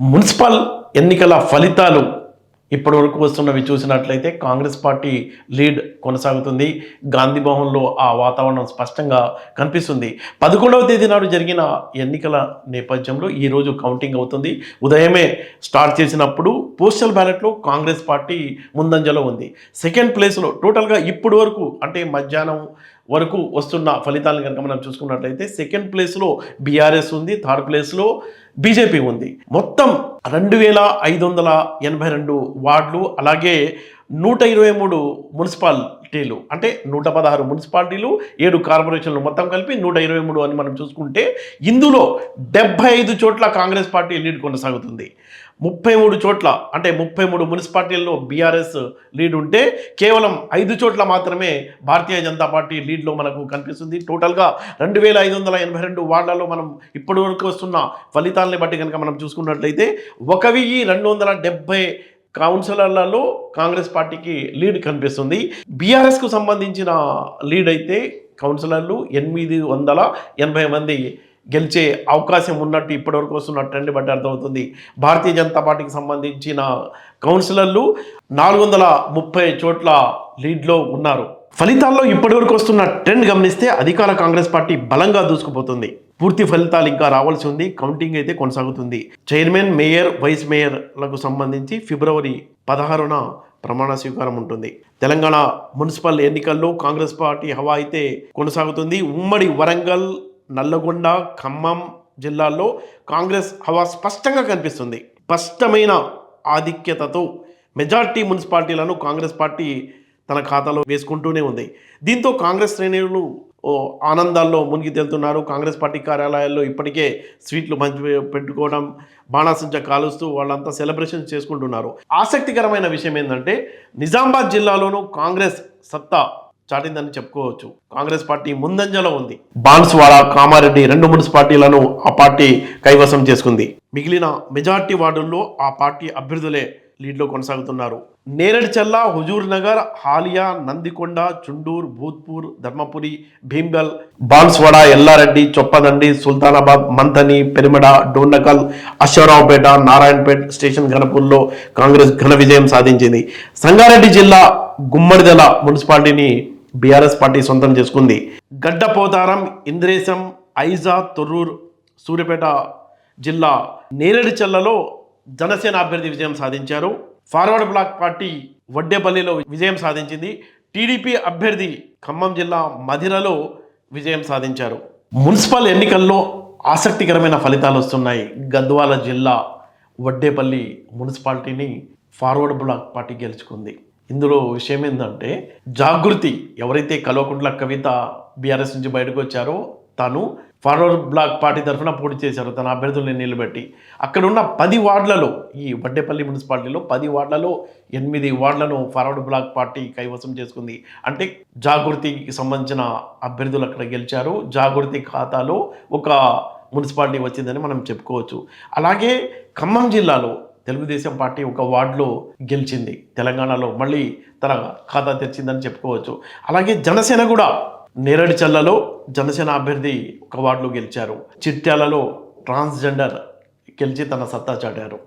Municipal ఎన్నికల ఫలితాలు ఇప్పటి వరకు వస్తున్నవి చూసినట్లయితే కాంగ్రెస్ పార్టీ లీడ్ కొనసాగుతుంది. గాంధీ భవన్లో ఆ వాతావరణం స్పష్టంగా కనిపిస్తుంది. పదకొండవ తేదీ నాడు జరిగిన ఎన్నికల నేపథ్యంలో ఈరోజు కౌంటింగ్ అవుతుంది. ఉదయమే స్టార్ట్ చేసినప్పుడు పోస్టల్ బ్యాలెట్లో కాంగ్రెస్ పార్టీ ముందంజలో ఉంది. సెకండ్ ప్లేస్లో టోటల్గా ఇప్పటి వరకు అంటే మధ్యాహ్నం వరకు వస్తున్న ఫలితాలను కనుక మనం చూసుకున్నట్లయితే సెకండ్ ప్లేస్లో బీఆర్ఎస్ ఉంది థర్డ్ ప్లేస్లో బీజేపీ ఉంది. మొత్తం రెండు వేల ఐదు వందల ఎనభై రెండు వార్డులు అలాగే నూట ఇరవై మూడు మున్సిపాలిటీలు అంటే నూట పదహారు మున్సిపాలిటీలు ఏడు కార్పొరేషన్లు మొత్తం కలిపి నూట ఇరవై మూడు అని మనం చూసుకుంటే ఇందులో డెబ్బై ఐదు చోట్ల కాంగ్రెస్ పార్టీ లీడ్ కొనసాగుతుంది. ముప్పై మూడు చోట్ల అంటే ముప్పై మూడు మున్సిపాలిటీల్లో బీఆర్ఎస్ లీడ్ ఉంటే కేవలం ఐదు చోట్ల మాత్రమే భారతీయ జనతా పార్టీ లీడ్లో మనకు కనిపిస్తుంది. టోటల్గా రెండు వేల ఐదు వందల ఎనభై రెండు వార్డులలో మనం ఇప్పటి వరకు వస్తున్న ఫలితాలని బట్టి కనుక మనం చూసుకున్నట్లయితే ఒక వెయ్యి రెండు వందల డెబ్బై కౌన్సిలర్లలో కాంగ్రెస్ పార్టీకి లీడ్ కనిపిస్తుంది. బీఆర్ఎస్కు సంబంధించిన లీడ్ అయితే కౌన్సిలర్లు ఎనిమిది వందల ఎనభై మంది గెలిచే అవకాశం ఉన్నట్టు ఇప్పటివరకు వస్తున్న ట్రెండ్ బట్టి అర్థమవుతుంది. భారతీయ జనతా పార్టీకి సంబంధించిన కౌన్సిలర్లు నాలుగు వందల ముప్పై చోట్ల లీడ్లో ఉన్నారు. ఫలితాల్లో ఇప్పటివరకు వస్తున్న ట్రెండ్ గమనిస్తే అధికార కాంగ్రెస్ పార్టీ బలంగా దూసుకుపోతుంది. పూర్తి ఫలితాలు ఇంకా రావాల్సి ఉంది. కౌంటింగ్ అయితే కొనసాగుతుంది. చైర్మన్ మేయర్ వైస్ మేయర్లకు సంబంధించి ఫిబ్రవరి పదహారున ప్రమాణ స్వీకారం ఉంటుంది. తెలంగాణ మున్సిపల్ ఎన్నికల్లో కాంగ్రెస్ పార్టీ హవా అయితే కొనసాగుతుంది. ఉమ్మడి వరంగల్ నల్లగొండ ఖమ్మం జిల్లాల్లో కాంగ్రెస్ హవా స్పష్టంగా కనిపిస్తుంది. స్పష్టమైన ఆధిక్యతతో మెజార్టీ మున్సిపాలిటీలను కాంగ్రెస్ పార్టీ తన ఖాతాలో వేసుకుంటూనే ఉంది. దీంతో కాంగ్రెస్ శ్రేణులు ఆనందాల్లో మునిగి తేలుతున్నారు కాంగ్రెస్ పార్టీ కార్యాలయాల్లో ఇప్పటికే స్వీట్లు మంచి పెట్టుకోవడం బాణాసంచ కాలుస్తూ వాళ్ళంతా సెలబ్రేషన్ చేసుకుంటున్నారు. ఆసక్తికరమైన విషయం ఏంటంటే నిజామాబాద్ జిల్లాలోనూ కాంగ్రెస్ సత్తా చాటిందని చెప్పుకోవచ్చు. కాంగ్రెస్ పార్టీ ముందంజలో ఉంది. బాన్స్వాడ కామారెడ్డి రెండు మున్సిపాలిటీలను ఆ పార్టీ కైవసం చేసుకుంది. మిగిలిన మెజార్టీ వార్డుల్లో ఆ పార్టీ అభ్యర్థులే లీడ్లో కొనసాగుతున్నారు. నేరడిచల్ల హుజూర్ నగర్ హాలియా నందికొండ చుండూర్ భూత్పూర్ ధర్మపురి భీమ్గల్ బాన్స్వాడ ఎల్లారెడ్డి చొప్పదండి సుల్తానాబాద్ మంతని పెరిమడ డోండకల్ అశ్వరావుపేట నారాయణపేట స్టేషన్ ఘనపూర్లో కాంగ్రెస్ ఘన విజయం సాధించింది. సంగారెడ్డి జిల్లా గుమ్మడిదల మున్సిపాలిటీని బీఆర్ఎస్ పార్టీ సొంతం చేసుకుంది. గడ్డపోతారం ఇంద్రేశం ఐజా తొర్రూర్ సూర్యపేట జిల్లా నేరేడుచల్లలో జనసేన అభ్యర్థి విజయం సాధించారు. ఫార్వర్డ్ బ్లాక్ పార్టీ వడ్డేపల్లిలో విజయం సాధించింది. టీడీపీ అభ్యర్థి ఖమ్మం జిల్లా మధిరలో విజయం సాధించారు. మున్సిపల్ ఎన్నికల్లో ఆసక్తికరమైన ఫలితాలు వస్తున్నాయి. గద్వాల జిల్లా వడ్డేపల్లి మున్సిపాలిటీని ఫార్వర్డ్ బ్లాక్ పార్టీ గెలుచుకుంది. ఇందులో విషయం ఏంటంటే జాగృతి ఎవరైతే కల్వకుంట్ల కవిత బీఆర్ఎస్ నుంచి బయటకు వచ్చారో తాను ఫార్వర్డ్ బ్లాక్ పార్టీ తరఫున పోటీ చేశారు. తన అభ్యర్థుల్ని నిలబెట్టి అక్కడ ఉన్న పది వార్డులలో ఈ వడ్డేపల్లి మున్సిపాలిటీలో పది వార్డులలో ఎనిమిది వార్డులను ఫార్వర్డ్ బ్లాక్ పార్టీ కైవసం చేసుకుంది. అంటే జాగృతికి సంబంధించిన అభ్యర్థులు అక్కడ గెలిచారు. జాగృతి ఖాతాలో ఒక మున్సిపాలిటీ వచ్చిందని మనం చెప్పుకోవచ్చు. అలాగే ఖమ్మం జిల్లాలో తెలుగుదేశం పార్టీ ఒక వార్డులో గెలిచింది. తెలంగాణలో మళ్ళీ తన ఖాతా తెరిచిందని చెప్పుకోవచ్చు. అలాగే జనసేన కూడా నేరడిచల్లలో జనసేన అభ్యర్థి ఒక వార్డులో గెలిచారు. చిట్యాలలో ట్రాన్స్జెండర్ గెలిచి తన సత్తా చాటారు.